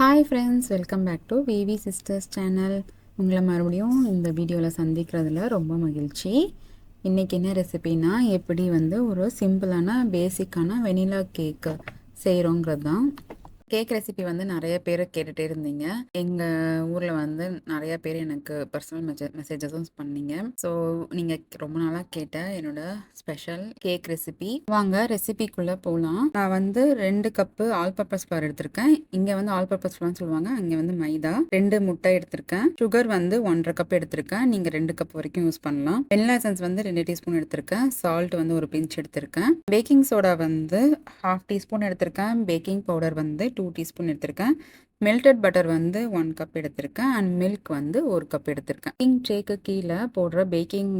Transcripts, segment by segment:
Hi friends welcome back to VV sisters channel உங்களை மறுபடியும் இந்த வீடியோவில் சந்திக்கிறதுல ரொம்ப மகிழ்ச்சி. இன்றைக்கி என்ன ரெசிபினா எப்படி வந்து ஒரு சிம்பிளான பேசிக்கான வெனிலா கேக்கு செய்கிறோங்கிறது தான் கேக் ரெசிபி வந்து நிறைய பேர் கேட்டுகிட்டே இருந்தீங்க. எங்கள் ஊரில் வந்து நிறைய பேர் எனக்கு பர்சனல் மெசேஜ் மெசேஜஸும் பண்ணீங்க. ஸோ நீங்கள் ரொம்ப நாளாக கேட்ட என்னோட ஸ்பெஷல் கேக் ரெசிபி. வாங்க ரெசிபிக்குள்ளே போகலாம் நான் வந்து ரெண்டு கப்பு ஆல் பர்பஸ் ஃப்ளவர் எடுத்திருக்கேன். இங்கே வந்து ஆல் பர்பஸ் ஃப்ளவர்னு சொல்லுவாங்க. அங்கே வந்து மைதா ரெண்டு முட்டை எடுத்திருக்கேன். சுகர் வந்து ஒன்றரை கப் எடுத்திருக்கேன். நீங்கள் ரெண்டு கப் வரைக்கும் யூஸ் பண்ணலாம். வெனிலா எசன்ஸ் வந்து ரெண்டு டீஸ்பூன் எடுத்திருக்கேன். சால்ட் வந்து ஒரு பிஞ்ச் எடுத்திருக்கேன். பேக்கிங் சோடா வந்து ஹாஃப் டீஸ்பூன் எடுத்திருக்கேன். பேக்கிங் பவுடர் வந்து டூ டீஸ்பூன் எடுத்திருக்கேன். மெல்டட் பட்டர் வந்து ஒன் கப் எடுத்திருக்கேன். அண்ட் மில்க் வந்து ஒரு கப் எடுத்திருக்கேன். பேக்கிங் ட்ரேக்கு கீழே போடுற பேக்கிங்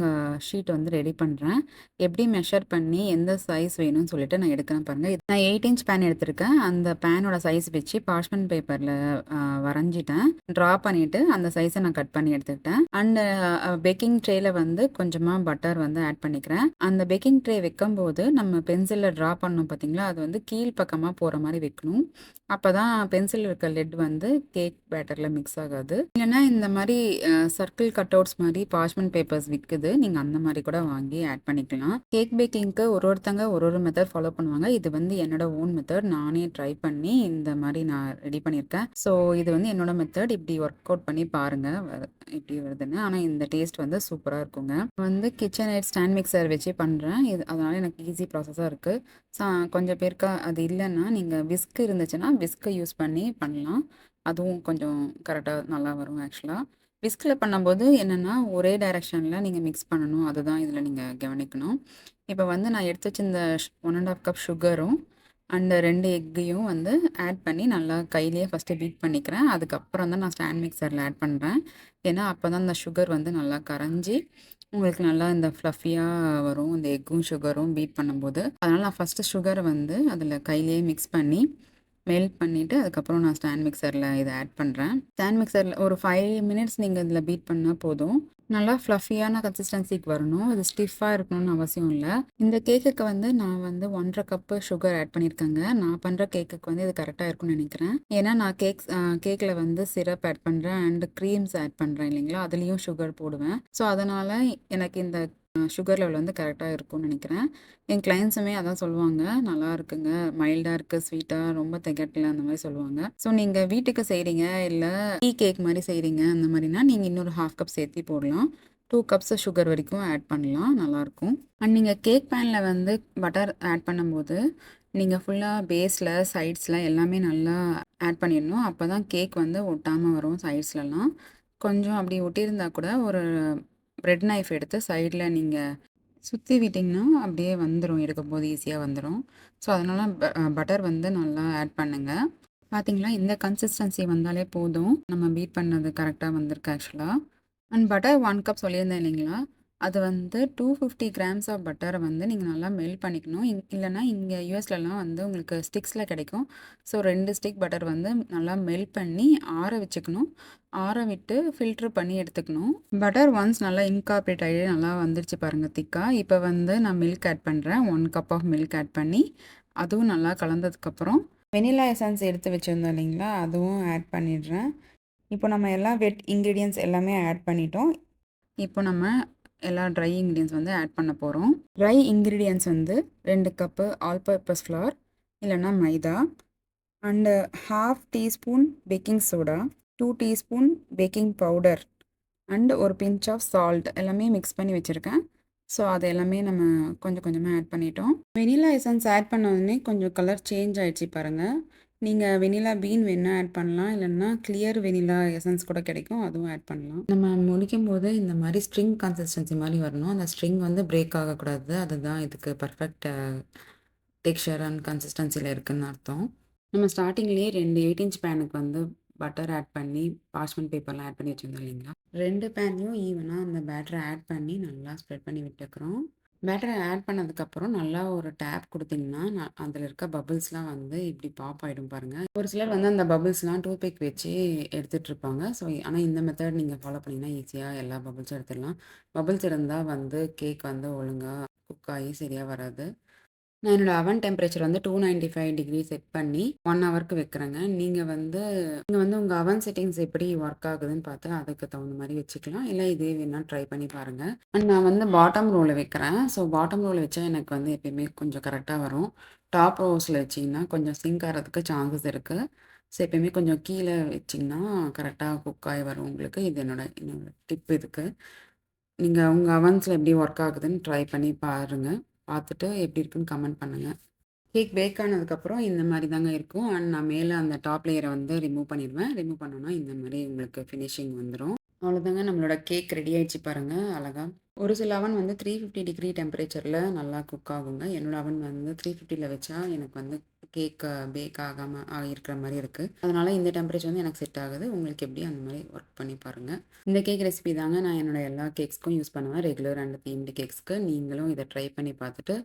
ஷீட் uh, வந்து ரெடி பண்ணுறேன் எப்படி மெஷர் பண்ணி எந்த சைஸ் வேணும்னு சொல்லிட்டு நான் எடுக்கிறேன் பாருங்கள் நான் எயிட் இன்ச் பேன் எடுத்திருக்கேன். அந்த பேனோட சைஸ் வச்சு பார்ச்மெண்ட் பேப்பரில் uh, வரைஞ்சிட்டேன். ட்ரா பண்ணிவிட்டு அந்த சைஸை நான் கட் பண்ணி எடுத்துக்கிட்டேன். அண்ட் பேக்கிங் ட்ரேயில் வந்து கொஞ்சமாக பட்டர் வந்து ஆட் பண்ணிக்கிறேன். அந்த பேக்கிங் ட்ரே வைக்கும்போது நம்ம பென்சிலில் ட்ரா பண்ணோம் பார்த்தீங்களா அது வந்து கீழ் பக்கமாக போகிற மாதிரி வைக்கணும். அப்போ தான் பென்சில் இருக்க லெட் லெட் வந்து கேக் பேட்டரில் மிக்ஸ் ஆகாது. இல்லைன்னா இந்த மாதிரி சர்க்கிள் கட் அவுட்ஸ் மாதிரி பாஷ்மெண்ட் பேப்பர்ஸ் விற்குது நீங்கள் அந்த மாதிரி கூட வாங்கி ஆட் பண்ணிக்கலாம். கேக் பேக்கிங்க்கு ஒரு ஒருத்தங்க ஒரு ஒரு மெத்தட் ஃபாலோ பண்ணுவாங்க. இது வந்து என்னோட ஓன் மெத்தட் நானே ட்ரை பண்ணி இந்த மாதிரி நான் ரெடி பண்ணியிருக்கேன். ஸோ இது வந்து என்னோட மெத்தட் இப்படி ஒர்க் அவுட் பண்ணி பாருங்கள் இப்படி வருதுன்னு. ஆனால் இந்த டேஸ்ட் வந்து சூப்பராக இருக்குங்க. வந்து கிச்சன் எய்ட் ஸ்டாண்ட் மிக்சர் வச்சு பண்ணுறேன் இது அதனால் எனக்கு ஈஸி ப்ராசஸாக இருக்குது கொஞ்சம் பேருக்கு அது இல்லைன்னா நீங்கள் விஸ்க் இருந்துச்சுன்னா விஸ்க்கை யூஸ் பண்ணி பண்ணலாம். அதுவும் கொஞ்சம் கரெக்டாக நல்லா வரும் ஆக்சுவலாக விஸ்கில் பண்ணும்போது என்னென்னா ஒரே டைரெக்ஷனில் நீங்கள் மிக்ஸ் பண்ணணும். அதுதான் இதில் நீங்கள் கவனிக்கணும். இப்போ வந்து நான் எடுத்து வச்சிருந்த இந்த ஒன் அண்ட் ஆஃப் கப் சுகரும் அண்ட் ரெண்டு எக்கையும் வந்து ஆட் பண்ணி நல்லா கையிலேயே ஃபஸ்ட்டு பீட் பண்ணிக்கிறேன். அதுக்கப்புறம் தான் நான் ஸ்டாண்ட் மிக்சரில் ஆட் பண்ணுறேன் ஏன்னா அப்போ தான் இந்த சுகர் வந்து நல்லா கரைஞ்சி உங்களுக்கு நல்லா இந்த ஃப்ளஃபியாக வரும். இந்த எக்கும் சுகரும் பீட் பண்ணும்போது. அதனால் நான் ஃபஸ்ட்டு சுகரை வந்து அதில் கையிலேயே மிக்ஸ் பண்ணி மெல்ட் பண்ணிவிட்டு அதுக்கப்புறம் நான் ஸ்டாண்ட் மிக்சரில் இதை ஆட் பண்ணுறேன் ஸ்டாண்ட் மிக்சரில் ஒரு ஃபைவ் மினிட்ஸ் நீங்கள் இதில் பீட் பண்ணால் போதும். நல்லா ஃப்ளஃபியான கன்சிஸ்டன்சிக்கு வரணும். இது ஸ்டிஃபாக இருக்கணும்னு அவசியம் இல்லை. இந்த கேக்குக்கு வந்து நான் வந்து ஒன்றரை கப்பு சுகர் ஆட் பண்ணியிருக்கேங்க நான் பண்ணுற கேக்குக்கு வந்து இது கரெக்டாக இருக்கும்னு நினைக்கிறேன். ஏன்னா நான் கேக் கேக்கில் வந்து சிரப் ஆட் பண்ணுறேன் அண்ட் க்ரீம்ஸ் ஆட் பண்ணுறேன் இல்லைங்களா? அதுலேயும் சுகர் போடுவேன். ஸோ அதனால் எனக்கு இந்த சுகர் லெவல் வந்து கரெக்டாக இருக்கும்னு நினைக்கிறேன். என் கிளைண்ட்ஸுமே அதான் சொல்லுவாங்க நல்லா இருக்குங்க மைல்டாக இருக்குது ஸ்வீட்டாக ரொம்ப திகட்டல அந்த மாதிரி சொல்லுவாங்க. ஸோ நீங்கள் வீட்டுக்கு செய்கிறீங்க இல்லை டீ கேக் மாதிரி செய்கிறீங்க அந்த மாதிரினா நீங்கள் இன்னொரு ஹாஃப் கப் சேர்த்தி போடலாம். டூ கப்ஸ் சுகர் வரைக்கும் ஆட் பண்ணலாம் நல்லாயிருக்கும் அண்ட் நீங்கள் கேக் பேனில் வந்து பட்டர் ஆட் பண்ணும்போது நீங்கள் ஃபுல்லாக பேஸில் சைட்ஸில் எல்லாமே நல்லா ஆட் பண்ணிடணும். அப்போ தான் கேக் வந்து ஒட்டாமல் வரும் சைட்ஸ்லலாம் கொஞ்சம் அப்படி ஒட்டியிருந்தா கூட ஒரு ப்ரெட் நைஃப் எடுத்து சைடில் நீங்கள் சுற்றி விட்டிங்கன்னா அப்படியே வந்துடும் எடுக்கும்போது ஈஸியாக வந்துடும் ஸோ அதனால் பட்டர் வந்து நல்லா ஆட் பண்ணுங்கள் பார்த்தீங்களா இந்த கன்சிஸ்டன்சி வந்தாலே போதும். நம்ம பீட் பண்ணது கரெக்டாக வந்திருக்கு ஆக்சுவலாக அண்ட் பட்டர் ஒன் கப் சொல்லியிருந்தேன் இல்லைங்களா? அது வந்து டூ ஃபிஃப்டி கிராம்ஸ் ஆஃப் பட்டரை வந்து நீங்கள் நல்லா மெல்ட் பண்ணிக்கணும். இங் இல்லைனா இங்கே யூஎஸ்லலாம் வந்து உங்களுக்கு ஸ்டிக்ஸில் கிடைக்கும். ஸோ ரெண்டு ஸ்டிக் பட்டர் வந்து நல்லா மெல்ட் பண்ணி ஆற வச்சுக்கணும். ஆற விட்டு ஃபில்ட்ரு பண்ணி எடுத்துக்கணும். பட்டர் ஒன்ஸ் நல்லா இன்கார்பரேட் ஆகி நல்லா வந்துருச்சு பாருங்கள் திக்காக இப்போ வந்து நான் மில்க் ஆட் பண்ணுறேன் one cup of milk add பண்ணி அதுவும் நல்லா கலந்ததுக்கப்புறம் வெனிலா எசன்ஸ் எடுத்து வச்சுருந்தோம் இல்லைங்களா? அதுவும் ஆட் பண்ணிடுறேன். இப்போ நம்ம எல்லா வெட் இன்க்ரீடியன்ஸ் எல்லாமே ஆட் பண்ணிட்டோம். இப்போ நம்ம எல்லா ட்ரை இன்க்ரீடியன்ஸ் வந்து ஆட் பண்ண போகிறோம் ட்ரை இன்க்ரீடியன்ஸ் வந்து ரெண்டு கப்பு ஆல் பர்பஸ் ஃப்ளார் இல்லைன்னா மைதா and half teaspoon baking soda two teaspoon baking powder and ஒரு பிஞ்ச் ஆஃப் சால்ட் எல்லாமே மிக்ஸ் பண்ணி வச்சுருக்கேன். ஸோ அது எல்லாமே நம்ம கொஞ்சம் கொஞ்சமாக ஆட் பண்ணிட்டோம். வெனிலா எசன்ஸ் ஆட் பண்ண கொஞ்சம் கலர் சேஞ்ச் ஆகிடுச்சு பாருங்கள் நீங்கள் வெனிலா பீன் வேணால் ஆட் பண்ணலாம். இல்லைன்னா கிளியர் வெனிலா எசன்ஸ் கூட கிடைக்கும். அதுவும் ஆட் பண்ணலாம். நம்ம முடிக்கும் போது இந்த மாதிரி ஸ்ட்ரிங் கன்சிஸ்டன்சி மாதிரி வரணும். அந்த ஸ்ட்ரிங் வந்து பிரேக் ஆகக்கூடாது. அதுதான் இதுக்கு பர்ஃபெக்ட் டெக்ஸ்சர் அண்ட் கன்சிஸ்டன்சியில் இருக்குதுன்னு அர்த்தம். நம்ம ஸ்டார்டிங்லேயே ரெண்டு எயிட் இன்ச் பேனுக்கு வந்து பட்டர் ஆட் பண்ணி பாஸ்மெண்ட் பேப்பர்லாம் ஆட் பண்ணி வச்சுருந்தோம் இல்லைங்களா? ரெண்டு பேன்லையும் ஈவனாக அந்த பேட்டரை ஆட் பண்ணி நல்லா ஸ்ப்ரெட் பண்ணி விட்டுக்கிறோம். பேட்டரை ஆட் பண்ணதுக்கப்புறம் நல்லா ஒரு டேப் கொடுத்தீங்கன்னா நான் அதில் இருக்க பபிள்ஸ்லாம் வந்து இப்படி பாப் ஆகிடும் பாருங்கள் ஒரு சிலர் வந்து அந்த பபிள்ஸ்லாம் டூ பேக் வச்சு எடுத்துகிட்டு இருப்பாங்க ஸோ ஆனால் இந்த மெத்தட் நீங்கள் ஃபாலோ பண்ணிங்கன்னா ஈஸியாக எல்லா பபிள்ஸும் எடுத்துடலாம். பபிள்ஸ் இருந்தால் வந்து கேக் வந்து ஒழுங்காக குக் ஆகி சரியாக வராது. நான் என்னோட அவன் டெம்பரேச்சர் வந்து two ninety five degree set பண்ணி ஒன் ஹவருக்கு வைக்கிறேங்க. நீங்கள் வந்து நீங்கள் வந்து உங்கள் அவன் செட்டிங்ஸ் எப்படி ஒர்க் ஆகுதுன்னு பார்த்து அதுக்கு தகுந்த மாதிரி வச்சுக்கலாம். இல்லை இதே வேணால் ட்ரை பண்ணி பாருங்கள் அண்ட் நான் வந்து பாட்டம் ரோவில் வைக்கிறேன். ஸோ பாட்டம் ரோவில் வச்சா எனக்கு வந்து எப்பயுமே கொஞ்சம் கரெக்டாக வரும். டாப் ரோஸில் வச்சிங்கன்னா கொஞ்சம் சிங்க் ஆகிறதுக்கு சான்சஸ் இருக்குது ஸோ எப்பயுமே கொஞ்சம் கீழே வச்சிங்கன்னா கரெக்டாக குக் ஆகி வரும் உங்களுக்கு. இது என்னோட என்னோடய டிப் இதுக்கு. நீங்கள் உங்கள் அவன்ஸில் எப்படி ஒர்க் ஆகுதுன்னு ட்ரை பண்ணி பாருங்கள் பார்த்துட்டு எப்படி இருக்குன்னு கமெண்ட் பண்ணுங்கள் கேக் பேக் ஆனதுக்கப்புறம் இந்த மாதிரி தாங்க இருக்கும். அண்ட் நான் மேலே அந்த டாப் லேயரை வந்து ரிமூவ் பண்ணிடுவேன். ரிமூவ் பண்ணோன்னா இந்த மாதிரி உங்களுக்கு ஃபினிஷிங் வந்துடும் அவ்வளோதாங்க நம்மளோட கேக் ரெடி ஆயிடுச்சு பாருங்கள் அழகா. ஒரு சில அவன் வந்து த்ரீ ஃபிஃப்டி டிகிரி டெம்பரேச்சரில் நல்லா குக் ஆகுங்க. என்னோட அவன் வந்து த்ரீ ஃபிஃப்டியில் வச்சா எனக்கு வந்து கேக் பேக் ஆகாமல் இருக்கிற மாதிரி இருக்குது அதனால் இந்த டெம்பரேச்சர் வந்து எனக்கு செட் ஆகுது. உங்களுக்கு எப்படி அந்த மாதிரி ஒர்க் பண்ணி பாருங்கள் இந்த கேக் ரெசிபி தாங்க நான் என்னோட எல்லா கேக்ஸ்க்கும் யூஸ் பண்ணுவேன். ரெகுலர் அண்ட் தீம்டு கேக்ஸ்க்கு நீங்களும் இதை ட்ரை பண்ணி பார்த்துட்டு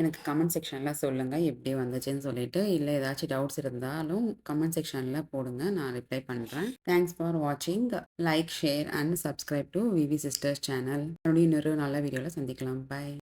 எனக்கு கமெண்ட் செக்ஷனில் சொல்லுங்கள் எப்படி வந்துச்சுன்னு சொல்லிட்டு. இல்லை ஏதாச்சும் டவுட்ஸ் இருந்தாலும் கமெண்ட் செக்ஷனில் போடுங்க. நான் ரிப்ளை பண்ணுறேன் தேங்க்ஸ் ஃபார் வாட்சிங் like share and subscribe to VV sisters channel மறுபடியும் இன்னொரு நல்ல வீடியோவில் சந்திக்கலாம். பை